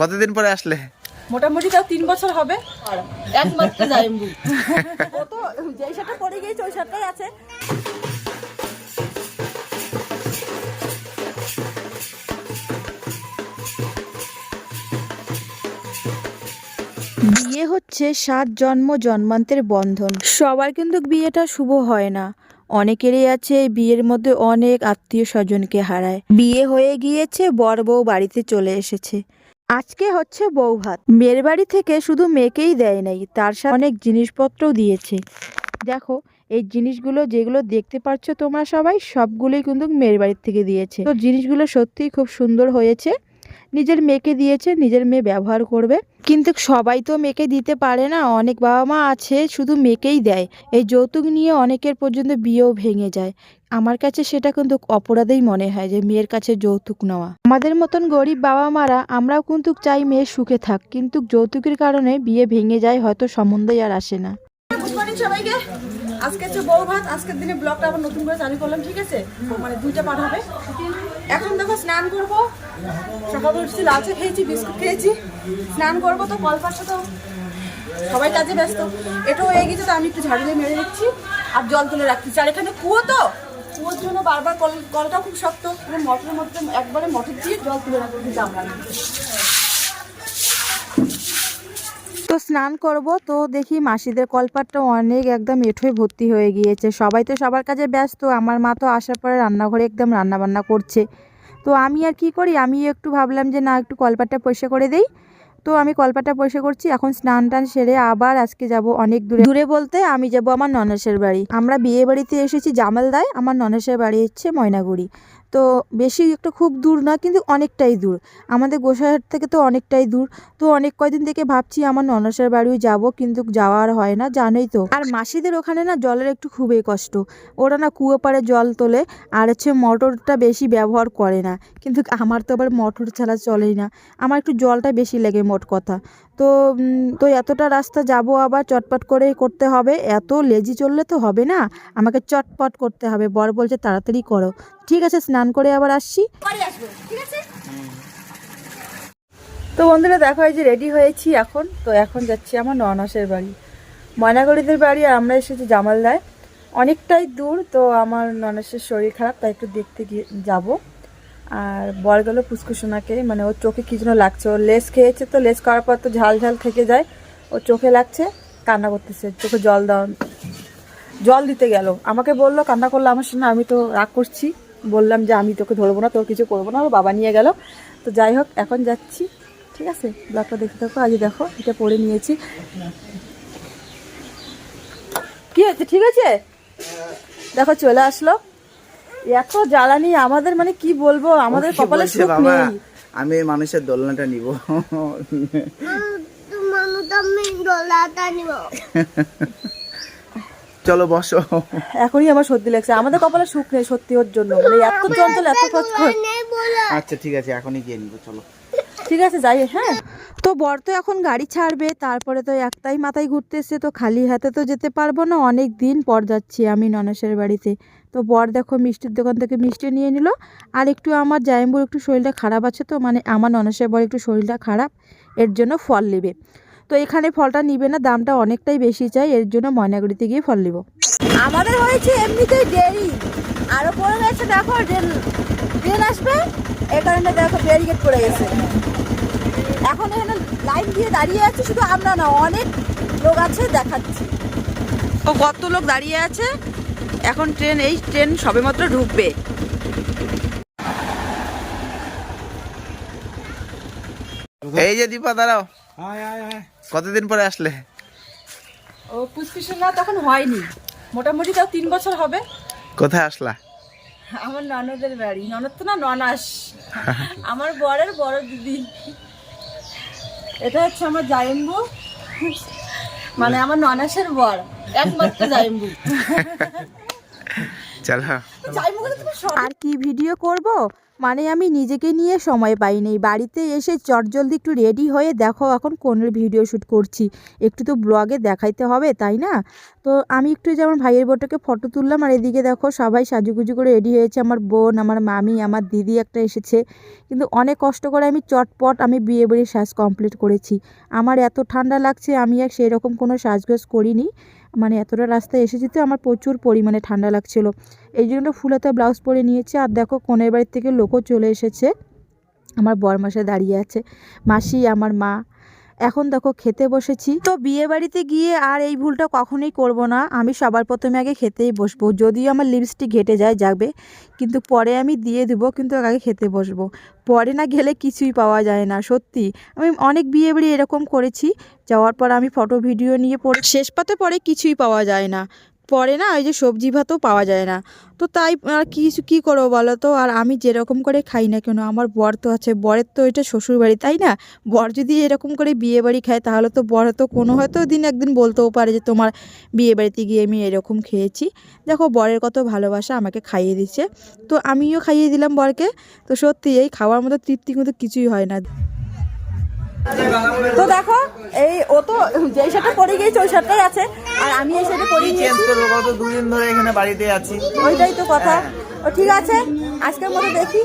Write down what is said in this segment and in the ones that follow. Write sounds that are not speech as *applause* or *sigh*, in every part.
কতদিন পরে আসলে? মোটামুটি তাও তিন বছর হবে। একমাত্র জাইম্বু। ও তো যেই শার্টটা পরে গিয়েছে ওই শার্টটাই আছে। হচ্ছে সাত জন্ম জন্মান্তের বন্ধন। সবার কিন্তু বিয়েটা শুভ হয় না। অনেকেরই আছে বিয়ের মধ্যে অনেক আত্মীয় স্বজনকে হারায়। বিয়ে হয়ে গিয়েছে, বর বউ বাড়িতে চলে এসেছে। আজকে হচ্ছে বউ ভাত। মেয়ের বাড়ি থেকে শুধু মেয়েকেই দেয় নাই, তার সাথে অনেক জিনিসপত্রও দিয়েছে। দেখো, এই জিনিসগুলো যেগুলো দেখতে পাচ্ছ তোমরা সবাই, সবগুলোই কিন্তু মেয়ের বাড়ির থেকে দিয়েছে। তো জিনিসগুলো সত্যিই খুব সুন্দর হয়েছে। নিজের মেয়েকে দিয়েছে, নিজের মেয়ে ব্যবহার করবে। কিন্তু সবাই তো মেয়েকে দিতে পারে না, অনেক বাবা মা আছে, শুধু মেয়েকেই দেয়। এই যৌতুক নিয়ে অনেকের পর্যন্ত বিয়েও ভেঙে যায়। আমার কাছে সেটা কিন্তু অপরাধেই মনে হয় যে মেয়ের কাছে যৌতুক নেওয়া। আমাদের মতন গরিব বাবা মারা, আমরাও কিন্তু চাই মেয়ে সুখে থাক, কিন্তু যৌতুকের কারণে বিয়ে ভেঙে যায়, হয়তো সম্বন্ধই আর আসে না। সবাইকে। আজকে হচ্ছে বউ ভাত, আজকের দিনে ব্লগটা আবার নতুন করে চালু করলাম, ঠিক আছে? মানে দুইটা পার হবে। এখন দেখো স্নান করব। সকালে উঠছি, লাল চা খেয়েছি, বিস্কুট খেয়েছি। স্নান করব তো, কল পাশে তো সবাই কাজে ব্যস্ত। এটাও হয়ে গেছে তো, আমি একটু ঝাড়ু দিয়ে মেরে দিচ্ছি আর জল তুলে রাখছি আর এখানে কুয়ো তো? কুয়োর জন্য বারবার কল কলটা খুব শক্ত। পুরো মটরের মধ্যে একবারে মটর দিয়ে জল তুলে জামলা তো স্নান করব, তো দেখি মাসিদের কলপাটটা অনেক একদম এঠোয় ভর্তি হয়ে গিয়েছে। সবাই তো সবার কাজে ব্যস্ত, আমার মা তো আসার পরে রান্নাঘরে একদম রান্না বান্না করছে। তো আমি আর কি করি? আমি একটু ভাবলাম যে না, একটু কলপাটটা পরিষ্কার করে দেই। তো আমি কলপাটটা পরিষ্কার করছি, এখন স্নান টান সেরে আবার আজকে যাব অনেক দূরে। দূরে বলতে আমি যাব আমার ননেশের বাড়ি। আমরা বিয়ে বাড়িতে এসেছি জামালদায়, আমার ননেশের বাড়ি হচ্ছে ময়নাগুড়ি। তো বেশি একটা খুব দূর না, কিন্তু অনেকটাই দূর। আমাদের গোসাইহাট থেকে তো অনেকটাই দূর। তো অনেক কয়দিন থেকে ভাবছি আমার ননসের বাড়িও যাব, কিন্তু যাওয়া আর হয় না, জানোই তো। আর মাসিদের ওখানে না জলের একটু খুবই কষ্ট। ওরা না কুয়ো পাড়ে জল তোলে, আর হচ্ছে মোটরটা বেশি ব্যবহার করে না। কিন্তু আমার তো আবার মোটর ছাড়া চলেই না। আমার একটু জলটা বেশি লাগে মোট কথা। তো তো এতটা রাস্তা যাব আবার চটপট করেই করতে হবে। এত লেজি চললে তো হবে না। আমাকে চটপট করতে হবে। বর বলছে তাড়াতাড়ি করো। ঠিক আছে স্নান করে আবার আসছি। ঠিক আছে? তো বন্ধুরা দেখো এই যে রেডি হয়েছি এখন। তো এখন যাচ্ছি আমার ননাসের বাড়ি। ময়নাগড়িদের বাড়ি আর আমরা এসেছি জামালদায়। অনেকটাই দূর তো আমার ননাসের শরীর খারাপ তাই একটু দেখতে গিয়ে যাব। আর বর গেল পুষ্কুসোনাকে মানে ওর চোখে কি যেন লাগছে। ওর লেস খেয়েছে তো লেস করার পর তো ঝাল ঝাল থেকে যায়। ওর চোখে লাগছে, কান্না করতেছে, চোখে জল দাও জল দিতে গেল। আমাকে বলল, কান্না করল আমার সঙ্গে আমি তো রাগ করছি। বললাম যে, আমি তোকে ধরবো না, তোর কিছু করব না। ওর বাবা নিয়ে গেল। তো যাই হোক, এখন যাচ্ছি। ঠিক আছে? ব্লগটা দেখতে থাকো, আজ দেখো, এটা পরে নিয়েছি। কি হয়েছে? ঠিক আছে? দেখো, চলে আসলো। এত জ্বালানি আমাদের মানে কি বলব? আমাদের কপালে সুখ নেই। আমি মানুষের দোলনাটা নিব। চলো বসো। এখনই আমার সর্দি লাগছে। আমাদের কপালে সুখ নেই সত্যি ওর জন্য। মানে এত চঞ্চল এত কষ্ট আচ্ছা ঠিক আছে এখনই গিয়ে নিব চলো। ঠিক আছে যাই হ্যাঁ। তো বর তো এখন গাড়ি ছাড়বে তারপরে তো একটাই মাথায় ঘুরতে ঘুরতেছে তো খালি হাতে তো যেতে পারব না। অনেক দিন পর যাচ্ছি আমি ননেশের বাড়িতে। তো বর দেখো মিষ্টির দোকান থেকে মিষ্টি নিয়ে নিল। আর একটু আমার জায়ম্বুর একটু শরীরটা খারাপ আছে তো মানে আমার ননেশের বর একটু শরীরটা খারাপ এর জন্য ফল নেবে। তো এখানে ফলটা নিবে না দামটা অনেকটাই বেশি চাই এর জন্য ময়নাগুড়িতে গিয়ে ফল নেব। আমাদের হয়েছে এমনিতেই দেরি। আরও পড়ে গেছে দেখো ট্রেন ট্রেন আসবে এই কারণে দেখো ব্যারিকেড পড়ে গেছে। এখন এখানে লাইন দিয়ে দাঁড়িয়ে আছে শুধু আমরা না অনেক লোক আছে দেখাচ্ছি। ও কত লোক দাঁড়িয়ে আছে? এখন ট্রেন এই ট্রেন সবেমাত্র ঢুকবে। এই যে দীপা দাঁড়াও। কতদিন পরে আসলে? ও পুষ্পিসের না তখন হয়নি। মোটামুটি তাও তিন বছর হবে। কোথায় আসলা? আমার ননদের বাড়ি। ননদ তো না ননাস। আমার বরের বড় দিদি। এটা হচ্ছে আমার জায়েম্বু মানে আমার ননাসের বর। একমাত্র জায়েম্বু আর কি ভিডিও করব? মানে আমি নিজেকে নিয়ে সময় পাইনি। বাড়িতে এসে চটজলদি একটু রেডি হয়ে দেখো এখন কোনের ভিডিও শ্যুট করছি। একটু তো ব্লগে দেখাইতে হবে, তাই না? তো আমি একটু যেমন ভাইয়ের বোটাকে ফটো তুললাম, আর এদিকে দেখো সবাই সাজুগুজু করে রেডি হয়েছে। আমার বোন, আমার মামি, আমার দিদি একটা এসেছে। কিন্তু অনেক কষ্ট করে আমি চটপট আমি বিয়ে বাড়ির সাজ কমপ্লিট করেছি। আমার এত ঠান্ডা লাগছে, আমি আর সেই রকম কোনো সাজগোজ করিনি। মানে এতটা রাস্তায় এসেছি তো আমার প্রচুর পরিমাণে ঠান্ডা লাগছিল। এই জন্য ফুলাতে ব্লাউজ পরে নিয়েছে। আর দেখো কোনের বাড়ির থেকে লোকও চলে এসেছে। আমার বর মাসে দাঁড়িয়ে আছে। মাসি, আমার মা এখন দেখো খেতে বসেছি। তো বিয়ে বাড়িতে গিয়ে আর এই ভুলটা কখনোই করব না। আমি সবার প্রথমে আগে খেতেই বসবো। যদিও আমার লিপস্টিক ঘেটে যায়, যাবে। কিন্তু পরে আমি দিয়ে দেবো, কিন্তু আগে খেতে বসবো। পরে না গেলে কিছুই পাওয়া যায় না, সত্যি। আমি অনেক বিয়ে বাড়ি এরকম করেছি। যাওয়ার পর আমি ফটো ভিডিও নিয়ে পড়ে শেষ পাতে পরে কিছুই পাওয়া যায় না। পরে না ওই যে সবজি ভাতও পাওয়া যায় না। তো তাই আর কিছু কী করব বলো তো? আর আমি যেরকম করে খাই না কেন? আমার বর তো আছে, বরের তো এটা শ্বশুর বাড়ি তাই না? বর যদি এরকম করে বিয়ে বাড়ি খায়, তাহলে তো বর তো কোনো হয়তো দিন একদিন বলতেও পারে যে তোমার বিয়ে বাড়িতে গিয়ে আমি এরকম খেয়েছি। দেখো বরের কত ভালোবাসা আমাকে খাইয়ে দিচ্ছে। তো আমিও খাইয়ে দিলাম বরকে। তো সত্যি এই খাওয়ার মতো তৃপ্তি কিন্তু কিছুই হয় না। তো দেখো, এই ও তো যেই শার্টটা পরে গিয়েছে, ওই শার্টটাই আছে। আর আমি এই শার্টে পরে চেঞ্জ করব কত দুদিন ধরে এখানে বাড়িতে আছি। ওইটাই তো কথা। ও ঠিক আছে আজকের মতো দেখি।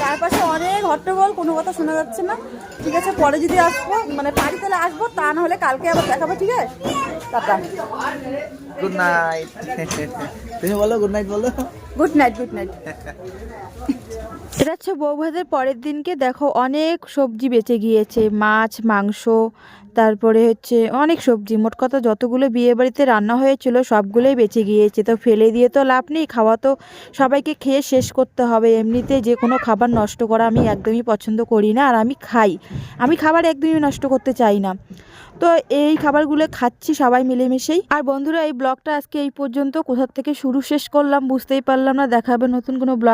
চারপাশে অনেক হট্টগোল কোনো কথা শোনা যাচ্ছে না। ঠিক আছে পরে যদি আসব মানে পারি তাহলে আসব তা না হলে কালকে আবার দেখাবো ঠিক আছে? টাটা। গুড নাইট *laughs* তুমি বলো গুড নাইট বলো। গুড নাইট গুড নাইট এটা হচ্ছে বৌভাতের পরের দিনকে দেখো অনেক সবজি বেঁচে গিয়েছে মাছ মাংস তারপরে হচ্ছে অনেক সবজি মোট কথা যতগুলো বিয়ে বাড়িতে রান্না হয়েছিল সবগুলোই বেঁচে গিয়েছে তো ফেলে দিয়ে তো লাভ নেই খাওয়া তো সবাইকে খেয়ে শেষ করতে হবে এমনিতে যে কোনো খাবার নষ্ট করা আমি একদমই পছন্দ করি না আর আমি খাই। আমি খাবার একদমই নষ্ট করতে চাই না। তো এই খাবারগুলো খাচ্ছি সবাই মিলেমিশেই। আর বন্ধুরা এই ব্লগটা আজকে এই পর্যন্ত কোথার থেকে শুরু শেষ করলাম বুঝতেই পারলাম না দেখাবে নতুন কোনো ব্লগ